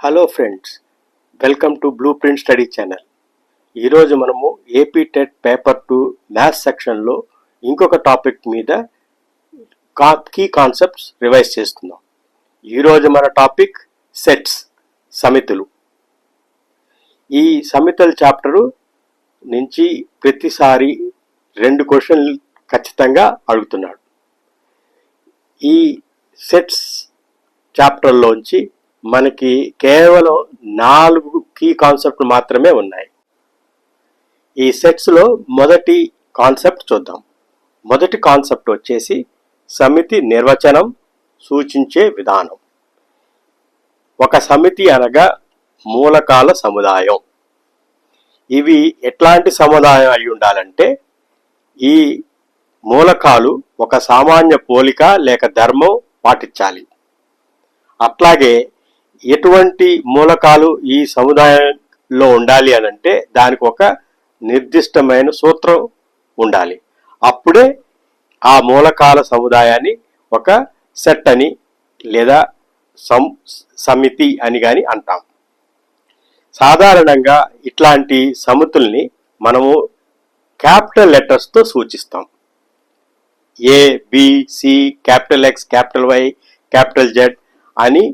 Hello friends welcome to blue print study channel ఈరోజు మనము AP TET paper two maths సెక్షన్లో ఇంకొక topic మీద కా కీ కాన్సెప్ట్స్ రివైజ్ చేస్తున్నాం. ఈరోజు మన టాపిక్ సెట్స్ సమితులు. ఈ సమితుల చాప్టరు నుంచి ప్రతిసారి రెండు క్వశ్చన్లు ఖచ్చితంగా అడుగుతున్నాడు. ఈ సెట్స్ చాప్టర్లోంచి మనకి కేవలం నాలుగు కీ కాన్సెప్ట్ మాత్రమే ఉన్నాయి. ఈ సెట్స్లో మొదటి కాన్సెప్ట్ చూద్దాం. మొదటి కాన్సెప్ట్ వచ్చేసి సమితి నిర్వచనం సూచించే విధానం. ఒక సమితి అనగా మూలకాల సముదాయం. ఇవి ఎట్లాంటి సముదాయం అయి ఉండాలంటే ఈ మూలకాలు ఒక సామాన్య పోలిక లేక ధర్మం పాటించాలి. అట్లాగే ఎటువంటి మూలకాలు ఈ సముదాయంలో ఉండాలి అని అంటే దానికి ఒక నిర్దిష్టమైన సూత్రం ఉండాలి. అప్పుడే ఆ మూలకాల సముదాయాన్ని ఒక సెట్ అని లేదా సం సమితి అని కానీ అంటాం. సాధారణంగా ఇట్లాంటి సమితుల్ని మనము క్యాపిటల్ లెటర్స్తో సూచిస్తాం. A B C capital X capital Y capital Z అని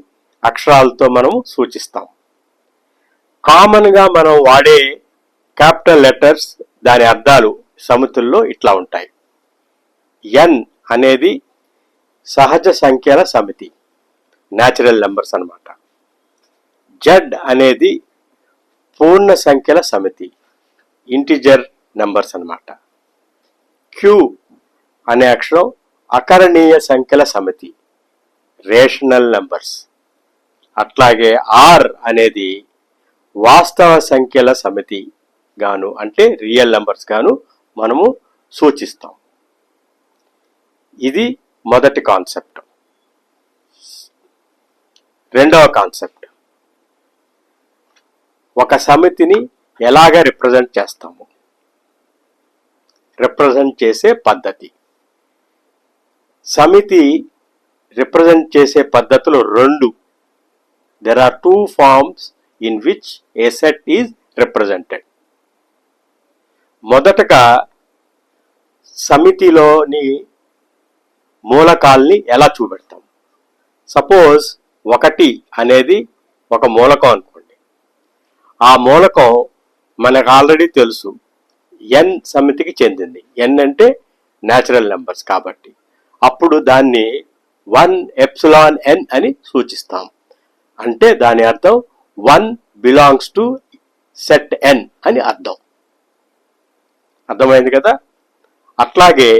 అక్షరాలతో మనం సూచిస్తాం. కామన్గా మనం వాడే క్యాపిటల్ లెటర్స్ దాని అర్థాలు సమితుల్లో ఇట్లా ఉంటాయి. ఎన్ అనేది సహజ సంఖ్యల సమితి న్యాచురల్ నెంబర్స్ అన్నమాట. జెడ్ అనేది పూర్ణ సంఖ్యల సమితి ఇంటిజర్ నెంబర్స్ అన్నమాట. క్యూ అనే అక్షరం అకరణీయ సంఖ్యల సమితి. Rational numbers. అట్లాగే ఆర్ అనేది వాస్తవ సంఖ్యల సమితి గాను అంటే రియల్ నంబర్స్ గాను మనము సూచిస్తాం. ఇది మొదటి కాన్సెప్ట్. రెండవ కాన్సెప్ట్. ఒక సమితిని ఎలాగ రిప్రజెంట్ చేస్తాము? రిప్రజెంట్ చేసే పద్ధతి. సమితి రిప్రజెంట్ చేసే పద్ధతులు రెండు. There are two forms in which a set is represented మొదటగా సమితిలోని మూలకాల్ని ఎలా చూపెడతాం? సపోజ్ ఒకటి అనేది ఒక మూలకం అనుకోండి. ఆ మూలకం మనకు ఆల్రెడీ తెలుసు. ఎన్ సమితికి చెందింది. ఎన్ అంటే న్యాచురల్ నెంబర్స్ కాబట్టి. అప్పుడు దాన్ని వన్ ఎప్సిలాన్ ఎన్ అని సూచిస్తాం. అంటే దాని అర్థం one belongs to set N అని అర్థం. అర్థమైంది కదా? అట్లాగే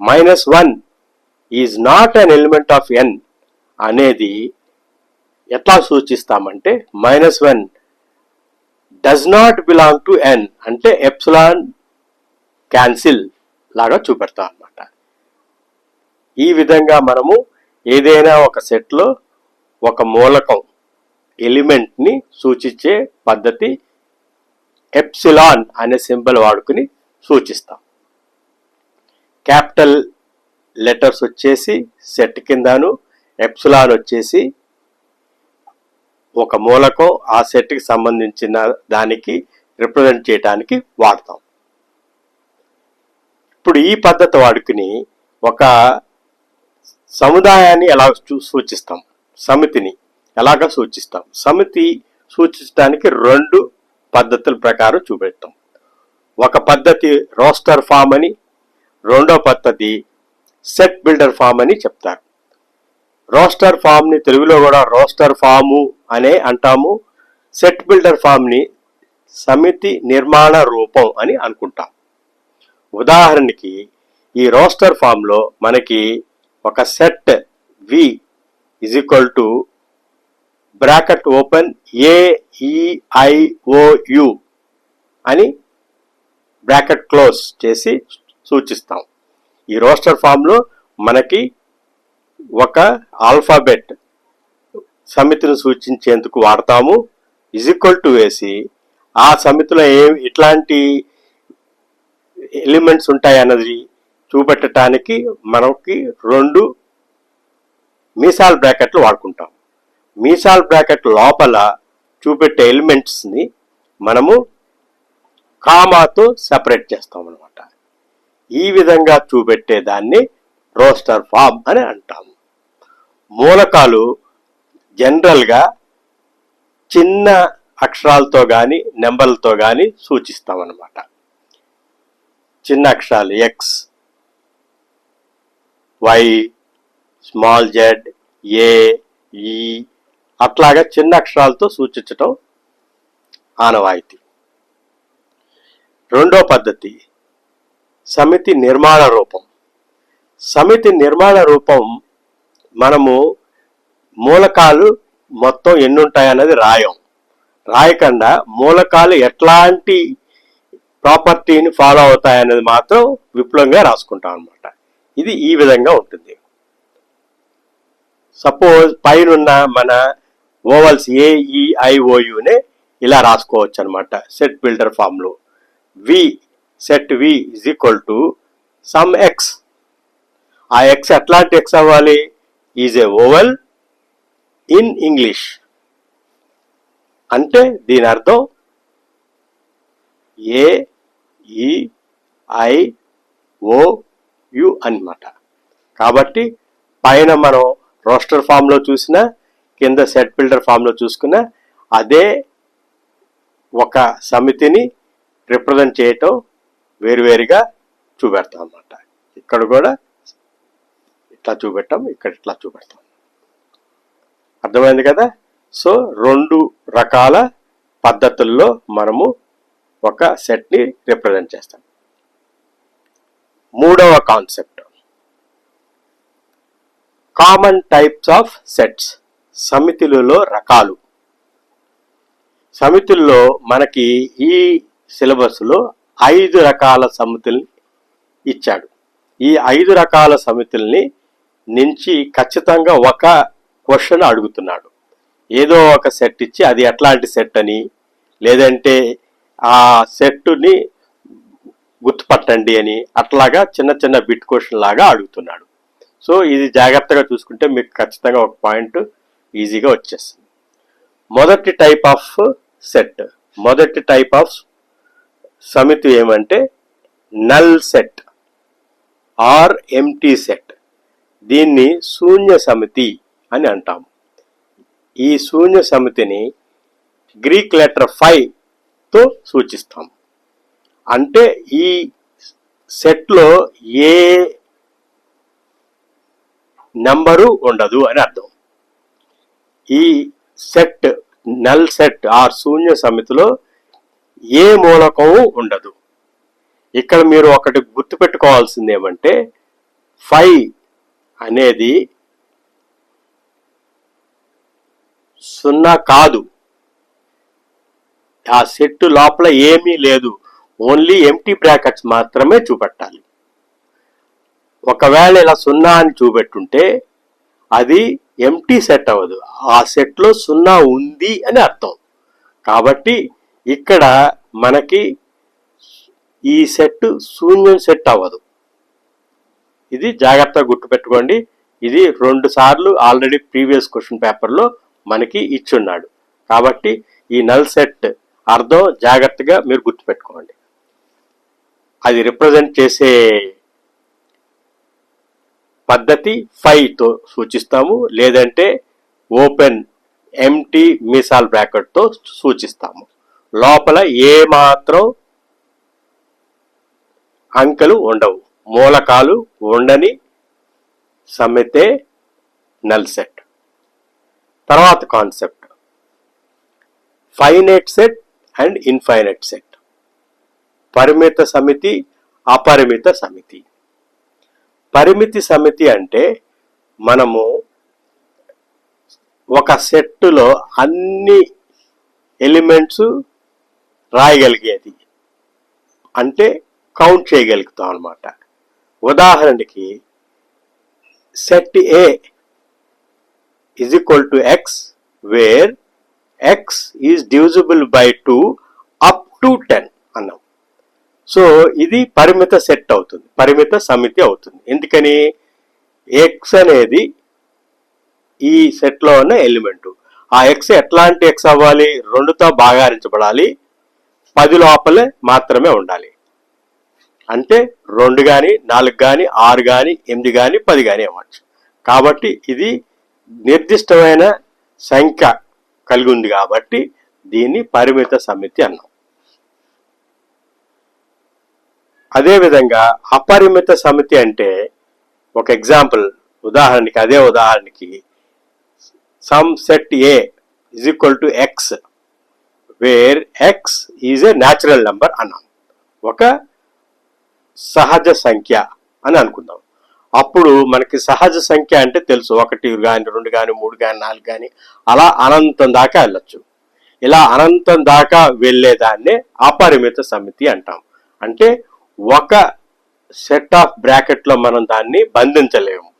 minus one is not an element of N అనేది ఎట్లా సూచిస్తామంటే minus one does not belong to N అంటే ఎప్సిలాన్ క్యాన్సిల్ లాగా చూపెడతాం ఈ విధంగా మనము ఏదైనా ఒక సెట్లో ఒక మూలకం ఎలిమెంట్ని సూచించే పద్ధతి ఎప్సిలాన్ అనే సింబల్ వాడుకుని సూచిస్తాం. క్యాపిటల్ లెటర్స్ వచ్చేసి సెట్ కిందను ఎప్సిలాన్ వచ్చేసి ఒక మూలకం ఆ సెట్కి సంబంధించిన దానికి రిప్రజెంట్ చేయడానికి వాడతాం. ఇప్పుడు ఈ పద్ధతి వాడుకుని ఒక సముదాయాన్ని ఎలా చూ- సూచిస్తాం? సమితిని ఎలాగ సూచిస్తాం? సమితి సూచించడానికి రెండు పద్ధతుల ప్రకారం చూపెడతాం. ఒక పద్ధతి రోస్టర్ ఫామ్ అని రెండో పద్ధతి సెట్ బిల్డర్ ఫామ్ అని చెప్తారు. రోస్టర్ ఫామ్ని తెలుగులో కూడా రోస్టర్ ఫాము అనే అంటాము. సెట్ బిల్డర్ ఫామ్ని సమితి నిర్మాణ రూపం అని అనుకుంటాం. ఉదాహరణకి ఈ రోస్టర్ ఫామ్లో మనకి ఒక set V is equal to bracket open A E I O U అని బ్రాకెట్ క్లోజ్ చేసి సూచిస్తాం. ఈ రోస్టర్ ఫామ్లో మనకి ఒక ఆల్ఫాబెట్ సమితిని సూచించేందుకు వాడతాము. ఇజ్ ఈక్వల్ టు వేసి ఆ సమితిలో ఏ ఇట్లాంటి ఎలిమెంట్స్ ఉంటాయి అన్నది చూపెట్టడానికి మనకి రెండు మీసాల్ బ్రాకెట్లు వాడుకుంటాం. మీసాల్ బ్రాకెట్ లోపల చూపెట్టే ఎలిమెంట్స్ని మనము కామాతో సెపరేట్ చేస్తాం అనమాట ఈ విధంగా చూపెట్టే దాన్ని రోస్టర్ ఫామ్ అని అంటాము. మూలకాలు జనరల్గా చిన్న అక్షరాలతో కానీ నెంబర్లతో కానీ సూచిస్తామన్నమాట చిన్న అక్షరాలు X Y small Z A E అట్లాగా చిన్న అక్షరాలతో సూచించటం ఆనవాయితీ. రెండో పద్ధతి సమితి నిర్మాణ రూపం. సమితి నిర్మాణ రూపం మనము మూలకాలు మొత్తం ఎన్ని ఉంటాయన్నది రాయం. రాయకుండా మూలకాలు ఎట్లాంటి ప్రాపర్టీని ఫాలో అవుతాయనేది మాత్రం విపులంగా రాసుకుంటాం అన్నమాట. ఇది ఈ విధంగా ఉంటుంది. సపోజ్ పైనున్న మన ఓవల్స్ ఏఈఐఓయునే e, ఇలా రాసుకోవచ్చు అనమాట సెట్ బిల్డర్ ఫామ్లో V set V is equal to some X ఆ ఎక్స్ ఎట్లాంటి ఎక్స్ అవ్వాలి? Is a vowel in English అంటే దీని అర్థం ఏ ఈ ఐ ఓ యు అన్నమాట. కాబట్టి పైన మనం రోస్టర్ ఫామ్లో చూసిన కింద సెట్ బిల్డర్ ఫామ్లో చూసుకున్న అదే ఒక సమితిని రిప్రజెంట్ చేయటం వేరువేరుగా చూపెడతాం అన్నమాట. ఇక్కడ కూడా ఇట్లా చూపెట్టాం ఇక్కడ ఇట్లా చూపెడతాం. అర్థమైంది కదా? సో రెండు రకాల పద్ధతుల్లో మనము ఒక సెట్ని రిప్రజెంట్ చేస్తాం. మూడవ concept common types of sets సమితులలో రకాలు. సమితుల్లో మనకి ఈ సిలబస్లో ఐదు రకాల సమితుల్ని ఇచ్చాడు. ఈ ఐదు రకాల సమితుల్ని నుంచి ఖచ్చితంగా ఒక క్వశ్చన్ అడుగుతున్నాడు. ఏదో ఒక సెట్ ఇచ్చి అది ఎట్లాంటి సెట్ అని లేదంటే ఆ సెట్ని గుర్తుపట్టండి అని అట్లాగా చిన్న చిన్న బిట్ క్వశ్చన్ లాగా అడుగుతున్నాడు. సో ఇది జాగ్రత్తగా చూసుకుంటే మీకు ఖచ్చితంగా ఒక పాయింట్ ఈజీగా వచ్చేస్తుంది. మొదటి టైప్ ఆఫ్ సెట్ మొదటి టైప్ ఆఫ్ సమితి ఏమంటే null set or empty set దీన్ని శూన్య సమితి అని అంటాము. ఈ శూన్య సమితిని గ్రీక్ లెటర్ ఫైవ్తో సూచిస్తాము. సూచిస్తాం అంటే ఈ సెట్లో ఏ నెంబరు ఉండదు అని అర్థం. ఈ సెట్ నల్ సెట్ ఆర్ శూన్య సమితిలో ఏ మూలకము ఉండదు. ఇక్కడ మీరు ఒకటి గుర్తుపెట్టుకోవాల్సింది ఏమంటే ఫైవ్ అనేది సున్నా కాదు. ఆ సెట్ లోపల ఏమీ లేదు. ఓన్లీ ఎంటీ బ్రాకెట్స్ మాత్రమే చూపెట్టాలి. ఒకవేళ ఇలా సున్నా అని చూపెట్టుంటే అది ఎంటీ సెట్ అవ్వదు. ఆ సెట్లో సున్నా ఉంది అని అర్థం. కాబట్టి ఇక్కడ మనకి ఈ సెట్ శూన్యం సెట్ అవ్వదు. ఇది జాగ్రత్తగా గుర్తుపెట్టుకోండి. ఇది రెండు సార్లు ఆల్రెడీ ప్రీవియస్ క్వశ్చన్ పేపర్లో మనకి ఇచ్చున్నాడు కాబట్టి ఈ నల్ సెట్ అర్థం జాగ్రత్తగా మీరు గుర్తుపెట్టుకోండి. అది రిప్రజెంట్ చేసే పద్ధతి ఫైవ్తో సూచిస్తాము. లేదంటే ఓపెన్ ఎంటీ మిసాల్ బ్రాకెట్తో సూచిస్తాము. లోపల ఏ మాత్రం అంకెలు ఉండవు. మూలకాలు ఉండని సమ్మెతే నల్ సెట్ తర్వాత concept finite set and infinite set పరిమిత సమితి అపరిమిత సమితి. పరిమితి సమితి అంటే మనము ఒక సెట్టులో అన్ని ఎలిమెంట్స్ రాయగలిగేది. అంటే కౌంట్ చేయగలుగుతాం అనమాట ఉదాహరణకి set A is equal to x where x is divisible by 2 up to 10 అన్నాం. సో ఇది పరిమిత సెట్ అవుతుంది పరిమిత సమితి అవుతుంది. ఎందుకని? ఎక్స్ అనేది ఈ సెట్లో ఉన్న ఎలిమెంట్. ఆ ఎక్స్ ఎట్లాంటి ఎక్స్ అవ్వాలి? రెండుతో భాగారించబడాలి. పది లోపలే మాత్రమే ఉండాలి. అంటే రెండు కానీ నాలుగు కానీ ఆరు కానీ ఎనిమిది కానీ పది కానీ అవ్వచ్చు. కాబట్టి ఇది నిర్దిష్టమైన సంఖ్య కలిగి ఉంది కాబట్టి దీన్ని పరిమిత సమితి అన్నాం. అదేవిధంగా అపరిమిత సమితి అంటే ఒక ఎగ్జాంపుల్ ఉదాహరణకి అదే ఉదాహరణకి some set A is equal to X where X is a natural number అన్నాం. ఒక సహజ సంఖ్య అని అనుకుందాం. అప్పుడు మనకి సహజ సంఖ్య అంటే తెలుసు ఒకటి కానీ రెండు కానీ మూడు కానీ నాలుగు కానీ అలా అనంతం దాకా వెళ్ళొచ్చు. ఇలా అనంతం దాకా వెళ్ళేదాన్నే అపరిమిత సమితి అంటాం. అంటే ఒక సెట్ ఆఫ్ బ్రాకెట్లో మనం దాన్ని బంధించలేము.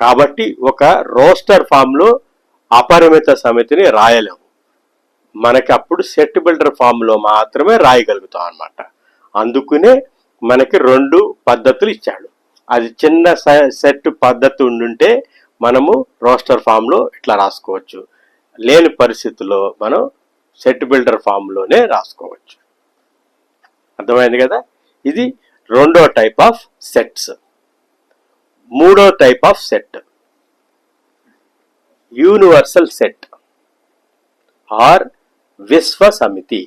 కాబట్టి ఒక రోస్టర్ ఫామ్లో అపరిమిత సమితిని రాయలేము. మనకి అప్పుడు సెట్ బిల్డర్ ఫామ్లో మాత్రమే రాయగలుగుతాం అనమాట అందుకునే మనకి రెండు పద్ధతులు ఇచ్చాడు. అది చిన్న స- సెట్ పద్ధతి ఉండుంటే మనము రోస్టర్ ఫామ్లో ఇట్లా రాసుకోవచ్చు. లేని పరిస్థితుల్లో మనం సెట్ బిల్డర్ ఫామ్లోనే రాసుకోవచ్చు. అర్థమైంది కదా? ఇది రెండో టైప్ ఆఫ్ సెట్స్ మూడో type of set universal set or విశ్వ సమితి.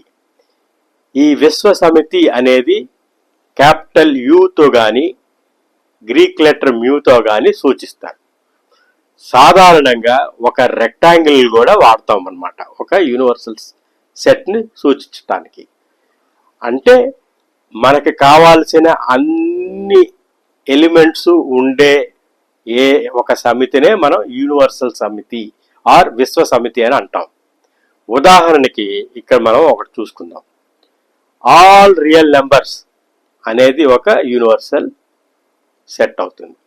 ఈ విశ్వ సమితి అనేది క్యాపిటల్ యూతో కానీ గ్రీక్ లెటర్ మ్యూతో కానీ సూచిస్తారు. సాధారణంగా ఒక రెక్టాంగిల్ కూడా వాడతాం అనమాట ఒక యూనివర్సల్ సెట్ని సూచించడానికి అంటే మనకి కావాల్సిన అన్ని ఎలిమెంట్స్ ఉండే ఏ ఒక సమితినే మనం యూనివర్సల్ సమితి ఆర్ విశ్వ సమితి అని అంటాం. ఉదాహరణకి ఇక్కడ మనం ఒకటి చూసుకుందాం. ఆల్ రియల్ నెంబర్స్ అనేది ఒక యూనివర్సల్ సెట్ అవుతుంది.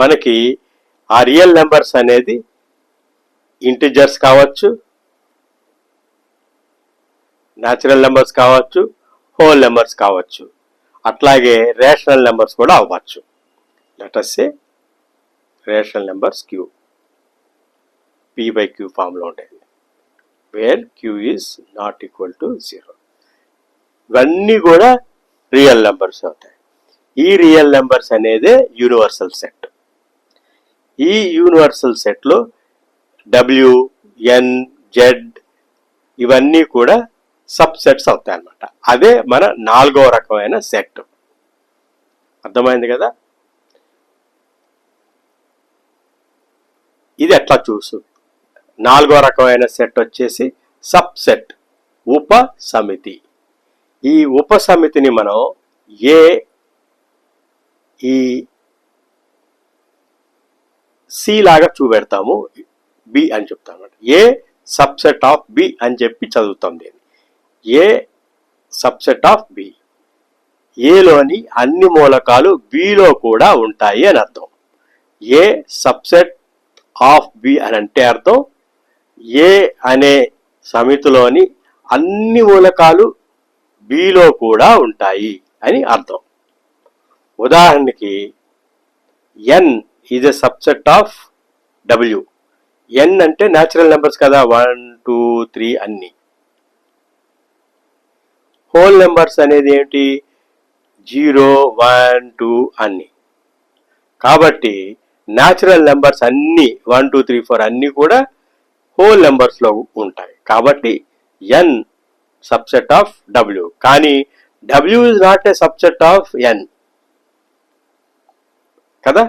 మనకి ఆ రియల్ నెంబర్స్ అనేది ఇంటిజర్స్ కావచ్చు న్యాచురల్ నెంబర్స్ కావచ్చు హోల్ నెంబర్స్ కావచ్చు. అట్లాగే రేషనల్ నెంబర్స్ కూడా అవ్వచ్చు. లెటర్సే rational numbers Q P by Q ఫామ్లో ఉండేది where Q is not equal to zero ఇవన్నీ కూడా రియల్ నెంబర్స్ అవుతాయి ఈ రియల్ నెంబర్స్ అనేదే యూనివర్సల్ సెట్ ఈ యూనివర్సల్ సెట్లో డబ్ల్యూ ఎన్ జెడ్ ఇవన్నీ కూడా సబ్ సెట్స్ అవుతాయి అన్నమాట అదే మన నాలుగో రకమైన సెట్. అర్థమైంది కదా? ఇది ఎట్లా చూసు? నాలుగో రకమైన సెట్ వచ్చేసి సబ్ సెట్ ఉప సమితి ఈ ఉప సమితిని మనం ఏ ఈ సి లాగా చూపెడతాము బి అని చెప్తాం అనమాట ఏ సబ్సెట్ ఆఫ్ బి అని చెప్పి చదువుతాం దీన్ని. A subset of B? ఏలోని అన్ని మూలకాలు బిలో కూడా ఉంటాయి అని అర్థం. ఏ సబ్సెట్ ఆఫ్ బి అని అంటే అర్థం ఏ అనే సమితిలోని అన్ని మూలకాలు బిలో కూడా ఉంటాయి అని అర్థం. ఉదాహరణకి N is a subset of W N అంటే న్యాచురల్ నెంబర్స్ కదా వన్ టూ త్రీ అన్ని. హోల్ నెంబర్స్ అనేది ఏంటి? జీరో వన్ టూ అన్ని. కాబట్టి న్యాచురల్ నెంబర్స్ అన్ని వన్ టూ త్రీ ఫోర్ అన్ని కూడా హోల్ నెంబర్స్లో ఉంటాయి. కాబట్టి ఎన్ సబ్సెట్ ఆఫ్ డబ్ల్యూ కానీ W is not a subset of N కదా?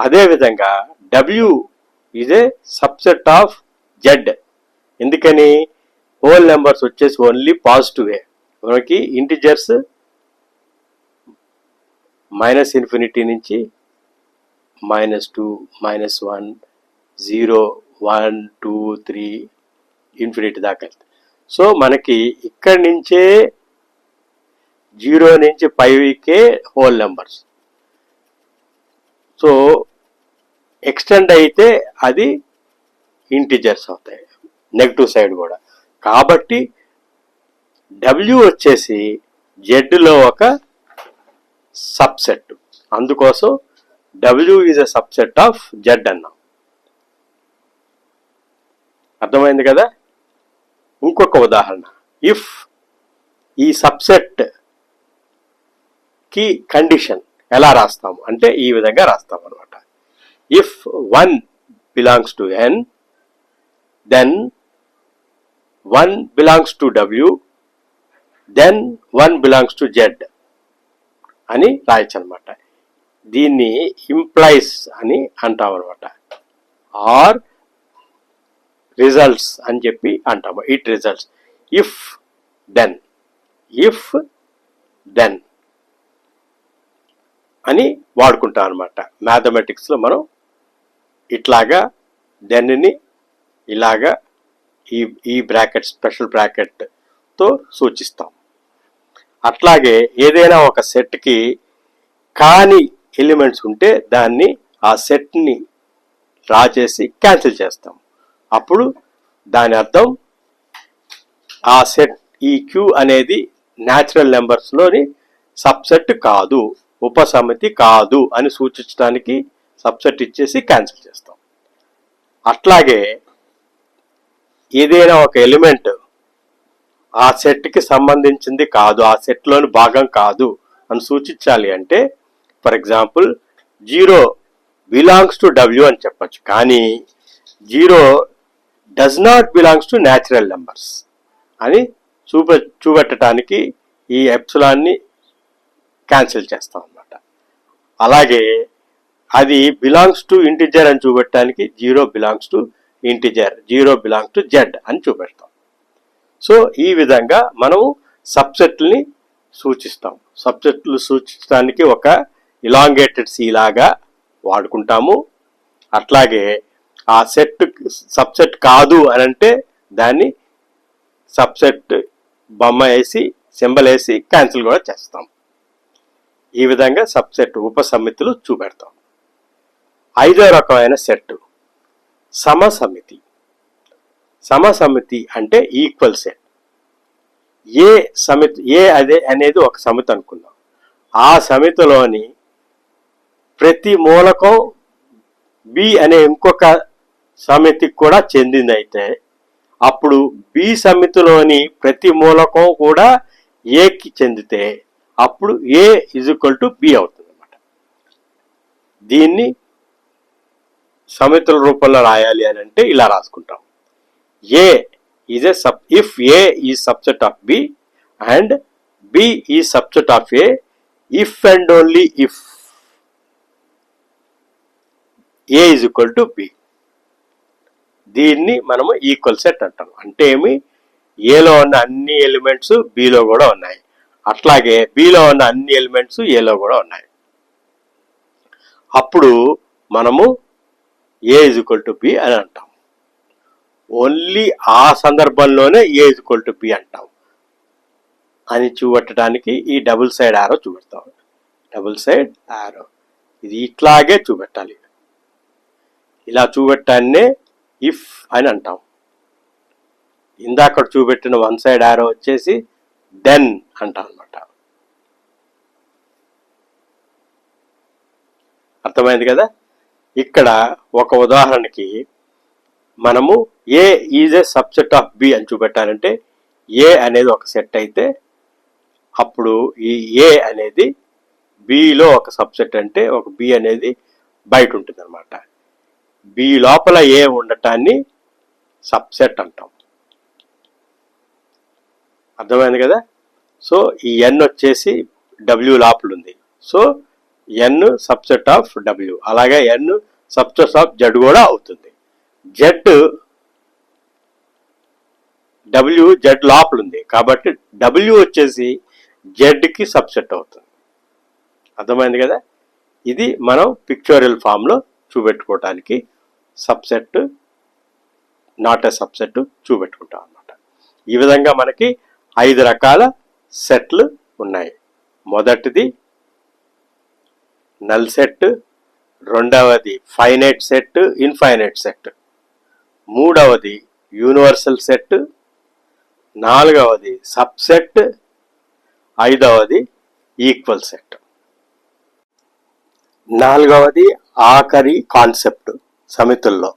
అదేవిధంగా W is a subset of Z ఎందుకని? హోల్ నెంబర్స్ వచ్చేసి ఓన్లీ పాజిటివే మనకి ఇంటిజర్స్ మైనస్ ఇన్ఫినిటీ నుంచి minus two minus one zero one two three infinity దాకా వెళ్తాయి. సో మనకి ఇక్కడి నుంచే జీరో నుంచి పైకే హోల్ నెంబర్స్. సో ఎక్స్టెండ్ అయితే అది ఇంటిజర్స్ అవుతాయి. నెగిటివ్ సైడ్ కూడా. కాబట్టి డబ్ల్యూ వచ్చేసి జెడ్లో ఒక సబ్సెట్ అందుకోసం W is a subset of Z అన్నాం. అర్థమైంది కదా? ఇంకొక ఉదాహరణ. ఇఫ్ ఈ సబ్సెట్కి కండిషన్ ఎలా రాస్తాము అంటే ఈ విధంగా రాస్తాం అనమాట if one belongs to N then one belongs to W then one belongs to Z అని రాయొచ్చు అనమాట దీన్ని ఇంప్లైస్ అని అంటాం అనమాట ఆర్ రిజల్ట్స్ అని చెప్పి అంటాము. It results if then if then అని వాడుకుంటాం అనమాట మ్యాథమెటిక్స్లో మనం ఇట్లాగా దెన్ని ఇలాగా ఈ ఈ బ్రాకెట్ స్పెషల్ బ్రాకెట్తో సూచిస్తాం. అట్లాగే ఏదైనా ఒక సెట్కి కాని ఎలిమెంట్స్ ఉంటే దాన్ని ఆ సెట్ని డ్రా చేసి క్యాన్సిల్ చేస్తాం. అప్పుడు దాని అర్థం ఆ సెట్ ఈ క్యూ అనేది న్యాచురల్ నెంబర్స్లోని సబ్సెట్ కాదు ఉపసమితి కాదు అని సూచించడానికి సబ్సెట్ ఇచ్చేసి క్యాన్సిల్ చేస్తాం. అట్లాగే ఏదైనా ఒక ఎలిమెంట్ ఆ సెట్కి సంబంధించింది కాదు ఆ సెట్లోని భాగం కాదు అని సూచించాలి అంటే for example zero belongs to W అని చెప్పొచ్చు. కానీ zero does not belongs to natural numbers అని చూప చూపెట్టడానికి ఈ ఎప్సులాన్ని క్యాన్సిల్ చేస్తాం అన్నమాట. అలాగే అది బిలాంగ్స్ టు ఇంటిజర్ అని చూపెట్టడానికి zero belongs to integer zero belongs to Z అని చూపెడతాం. సో ఈ విధంగా మనము సబ్సెట్ని సూచిస్తాం. సబ్సెట్లు సూచించడానికి ఒక ఇలాంగేటెడ్ సీ లాగా వాడుకుంటాము. అట్లాగే ఆ సెట్ సబ్సెట్ కాదు అని అంటే దాన్ని సబ్సెట్ బొమ్మ వేసి సింబల్ వేసి క్యాన్సిల్ కూడా చేస్తాం. ఈ విధంగా సబ్సెట్ ఉపసమితులు చూపెడతాం. ఐదో రకమైన సెట్ సమసమితి. సమసమితి అంటే ఈక్వల్ సెట్ ఏ సమితి ఏ అదే అనేది ఒక సమితి అనుకుందాం. ఆ సమితిలోని ప్రతి మూలకం బి అనే ఇంకొక సమితికి కూడా చెందిందైతే అప్పుడు బి సమితిలోని ప్రతి మూలకం కూడా ఏకి చెందితే అప్పుడు ఏ ఇజుకల్ టు బి అవుతుంది అనమాట దీన్ని సమితుల రూపంలో రాయాలి అని అంటే ఇలా రాసుకుంటాం. A is a sub if A ఈ subset of B and B ఈ subset of A if and only if A is equal to B దీన్ని మనము ఈక్వల్ సెట్ అంటాం. అంటే ఏమి? ఏలో ఉన్న అన్ని ఎలిమెంట్స్ బిలో కూడా ఉన్నాయి. అట్లాగే బిలో ఉన్న అన్ని ఎలిమెంట్స్ ఏలో కూడా ఉన్నాయి. అప్పుడు మనము A is equal to B అని అంటాం. ఓన్లీ ఆ సందర్భంలోనే A is equal to B అంటాం. అని చూపెట్టడానికి ఈ డబుల్ సైడ్ ఆరో చూపెడతాం డబుల్ సైడ్ ఆరో ఇది ఇట్లాగే చూపెట్టాలి. ఇలా చూపెట్టాన్నే ఇఫ్ అని అంటాం. ఇందాక చూపెట్టిన వన్ సైడ్ ఆరో వచ్చేసి దెన్ అంటాం అనమాట అర్థమైంది కదా? ఇక్కడ ఒక ఉదాహరణకి మనము A is a subset of B అని చూపెట్టాలంటే ఏ అనేది ఒక సెట్ అయితే అప్పుడు ఈ ఏ అనేది బిలో ఒక సబ్సెట్ అంటే ఒక బి అనేది బయట ఉంటుంది అనమాట బి లోపల ఏ ఉండటాన్ని సబ్సెట్ అంటాం. అర్థమైంది కదా? సో ఈ ఎన్ వచ్చేసి డబ్ల్యూ లోపల ఉంది. So N subset of W అలాగే ఎన్ సబ్సెట్ ఆఫ్ జడ్ కూడా అవుతుంది. జెడ్ డబ్ల్యూ జెడ్ లోపల ఉంది కాబట్టి డబ్ల్యూ వచ్చేసి జెడ్కి సబ్సెట్ అవుతుంది. అర్థమైంది కదా? ఇది మనం పిక్చోరియల్ ఫామ్లో చూపెట్టుకోవటానికి సబ్సెట్ నాట్ ఎ సబ్సెట్ చూపెట్టుకుంటాం అన్నమాట. ఈ విధంగా మనకి ఐదు రకాల సెట్లు ఉన్నాయి. మొదటిది నల్ సెట్ రెండవది ఫైనైట్ సెట్ ఇన్ఫైనైట్ సెట్ మూడవది యూనివర్సల్ సెట్ నాలుగవది సబ్సెట్ ఐదవది ఈక్వల్ సెట్. నాలుగవది ఆఖరి కాన్సెప్ట్ సమితుల్లో.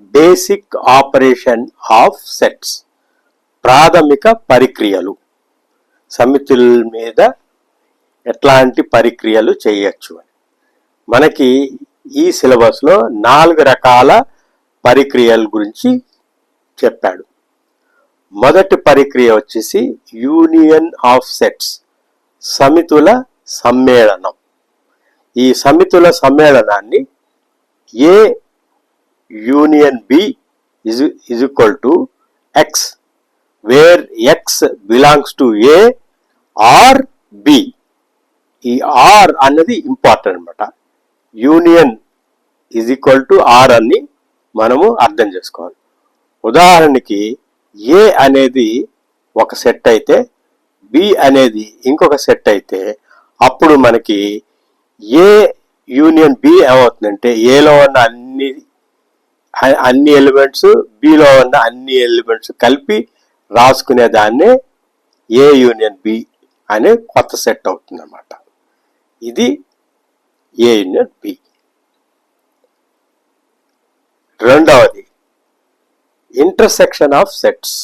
బేసిక్ ఆపరేషన్ ఆఫ్ సెట్స్ ప్రాథమిక పరిక్రియలు. సమితుల మీద ఎట్లాంటి పరిక్రియలు చేయొచ్చు అని. మనకి ఈ సిలబస్లో నాలుగు రకాల పరిక్రియల గురించి చెప్పాడు. మొదటి పరిక్రియ వచ్చేసి యూనియన్ ఆఫ్ సెట్స్ సమితుల సమ్మేళనం. ఈ సమితుల సమ్మేళనాన్ని A union B is is equal to X where X belongs to A or B. ఈ ఆర్ అన్నది ఇంపార్టెంట్ అనమాట union is equal to or అని మనము అర్థం చేసుకోవాలి. ఉదాహరణకి ఏ అనేది ఒక సెట్ అయితే బి అనేది ఇంకొక సెట్ అయితే అప్పుడు మనకి ఏ యూనియన్ బి ఏమవుతుందంటే ఏలో ఉన్న అన్ని అన్ని ఎలిమెంట్స్ బిలో ఉన్న అన్ని ఎలిమెంట్స్ కలిపి రాసుకునే దాన్నే ఏ యూనియన్ బి అనే కొత్త సెట్ అవుతుంది అన్నమాట ఇది ఏ యూనియన్ బి రెండవది ఇంటర్సెక్షన్ ఆఫ్ సెట్స్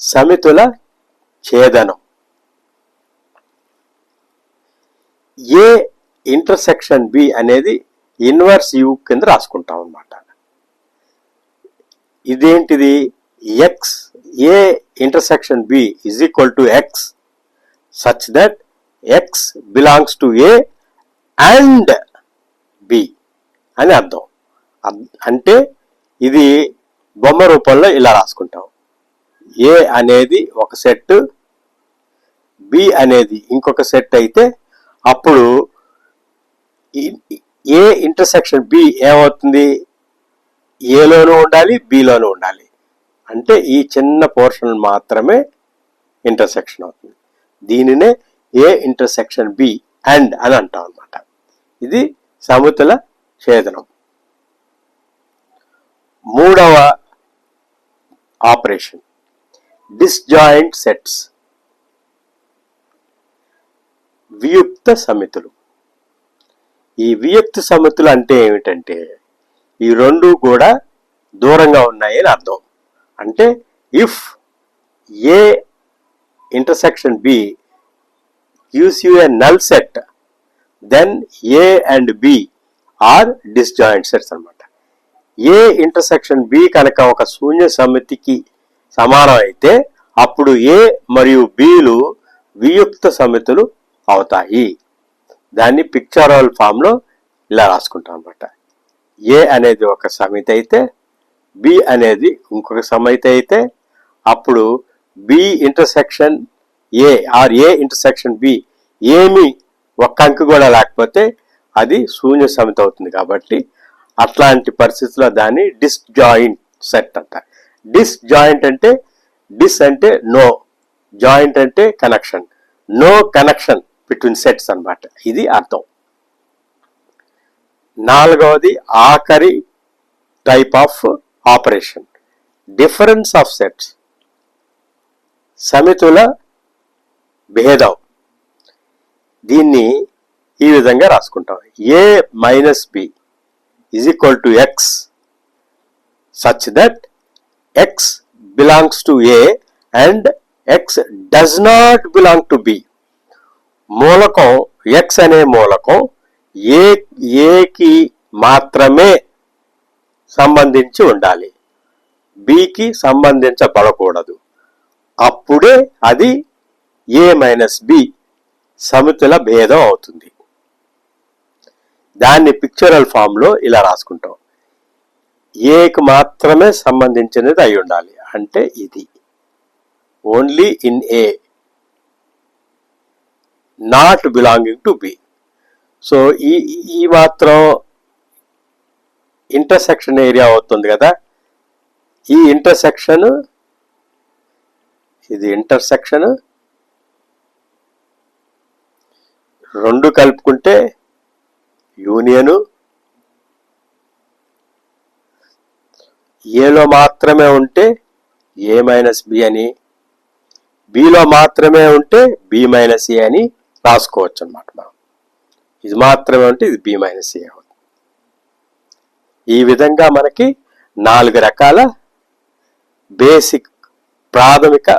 సమితుల ఛేదనం. ఏ ఇంటర్సెక్షన్ బి అనేది ఇన్వర్స్ యూ కింద రాసుకుంటాం అన్నమాట. ఇదేంటిది? X A intersection B is equal to X such that X belongs to A and B అని అర్థం. అంటే ఇది బొమ్మ రూపంలో ఇలా రాసుకుంటాం. ఏ అనేది ఒక సెట్ బి అనేది ఇంకొక సెట్ అయితే అప్పుడు ఏ ఇంటర్సెక్షన్ బి ఏమవుతుంది? ఏలోనూ ఉండాలి బిలోనూ ఉండాలి. అంటే ఈ చిన్న పోర్షన్ మాత్రమే ఇంటర్సెక్షన్ అవుతుంది. దీనినే ఏ ఇంటర్సెక్షన్ బి అండ్ అని అంటాం అనమాట ఇది సముతుల ఛేదనం. మూడవ ఆపరేషన్. Disjoint sets. వియుక్త సమితులు. ఈ వియుక్త సమితులు అంటే ఏమిటంటే ఈ రెండు కూడా దూరంగా ఉన్నాయి అని అర్థం. అంటే if A intersection B use you a null set then A and B are disjoint sets అన్నమాట. ఏ ఇంటర్సెక్షన్ బి కనుక ఒక శూన్య సమితికి సమానం అయితే అప్పుడు ఏ మరియు బిలు వియుక్త సమితులు అవుతాయి. దాన్ని పిక్చరల్ ఫామ్లో ఇలా రాసుకుంటాం అనమాట ఏ అనేది ఒక సమితి అయితే బి అనేది ఇంకొక సమితి అయితే అప్పుడు B intersection A or A intersection B ఏమి ఒక్క అంకి కూడా లేకపోతే అది శూన్య సమితి అవుతుంది కాబట్టి అట్లాంటి పరిస్థితుల్లో దాన్ని డిస్జాయింట్ సెట్ అంట. డిస్జాయింట్ అంటే డిస్ అంటే నో జాయింట్ అంటే connection no connection between sets అన్నమాట. ఇది అర్థం. నాలుగవది ఆఖరి type of operation difference of sets సమితుల భేదం. దీన్ని ఈ విధంగా రాసుకుంటాం. A minus B is equal to x such that x belongs to A and x does not belong to B. మూలకం x అనే మూలకం ఏ ఏకి మాత్రమే సంబంధించి ఉండాలి. బికి సంబంధించబడకూడదు. అప్పుడే అది ఏ మైనస్ బి సమితుల భేదం అవుతుంది. దాన్ని పిక్చరల్ ఫామ్లో ఇలా రాసుకుంటాం. ఏకి మాత్రమే సంబంధించినది అయి ఉండాలి. అంటే ఇది. Only in A not belonging to B so ఈ ఈ మాత్రం ఇంటర్సెక్షన్ ఏరియా అవుతుంది కదా. ఈ ఇంటర్సెక్షన్ ఇది ఇంటర్సెక్షన్ రెండు కలుపుకుంటే యూనియను. ఏలో మాత్రమే ఉంటే ఏ మైనస్ బి అని బిలో మాత్రమే ఉంటే బి మైనస్ ఏ అని రాసుకోవచ్చు అనమాట మనం. ఇది మాత్రమే ఉంటే ఇది బి మైనస్ ఏ అవుతుంది. ఈ విధంగా మనకి నాలుగు రకాల బేసిక్ ప్రాథమిక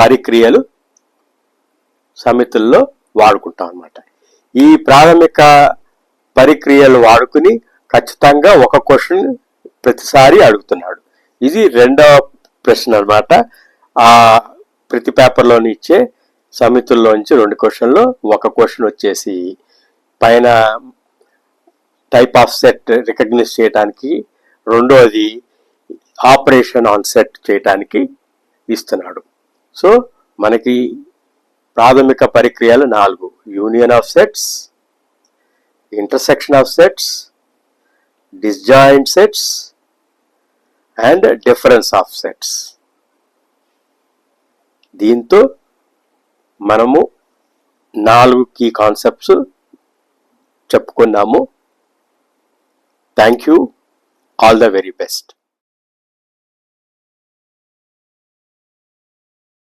పరిక్రియలు సమితుల్లో వాడుకుంటాం అన్నమాట. ఈ ప్రాథమిక పరిక్రియలు వాడుకుని ఖచ్చితంగా ఒక క్వశ్చన్ ప్రతిసారి అడుగుతున్నాడు. ఇది రెండవ ప్రశ్న అనమాట ఆ ప్రతి పేపర్లోని ఇచ్చే సమితుల్లోంచి రెండు క్వశ్చన్లు ఒక క్వశ్చన్ వచ్చేసి పైన టైప్ ఆఫ్ సెట్ రికగ్నైజ్ చేయడానికి రెండోది ఆపరేషన్ ఆన్ సెట్ చేయడానికి ఇస్తున్నాడు. సో మనకి ప్రాథమిక పరిక్రియలు నాలుగు. Union of sets intersection of sets disjoint sets and difference of sets దీంతో మనము నాలుగు కీ కాన్సెప్ట్స్ చెప్పుకున్నాము thank you all the very best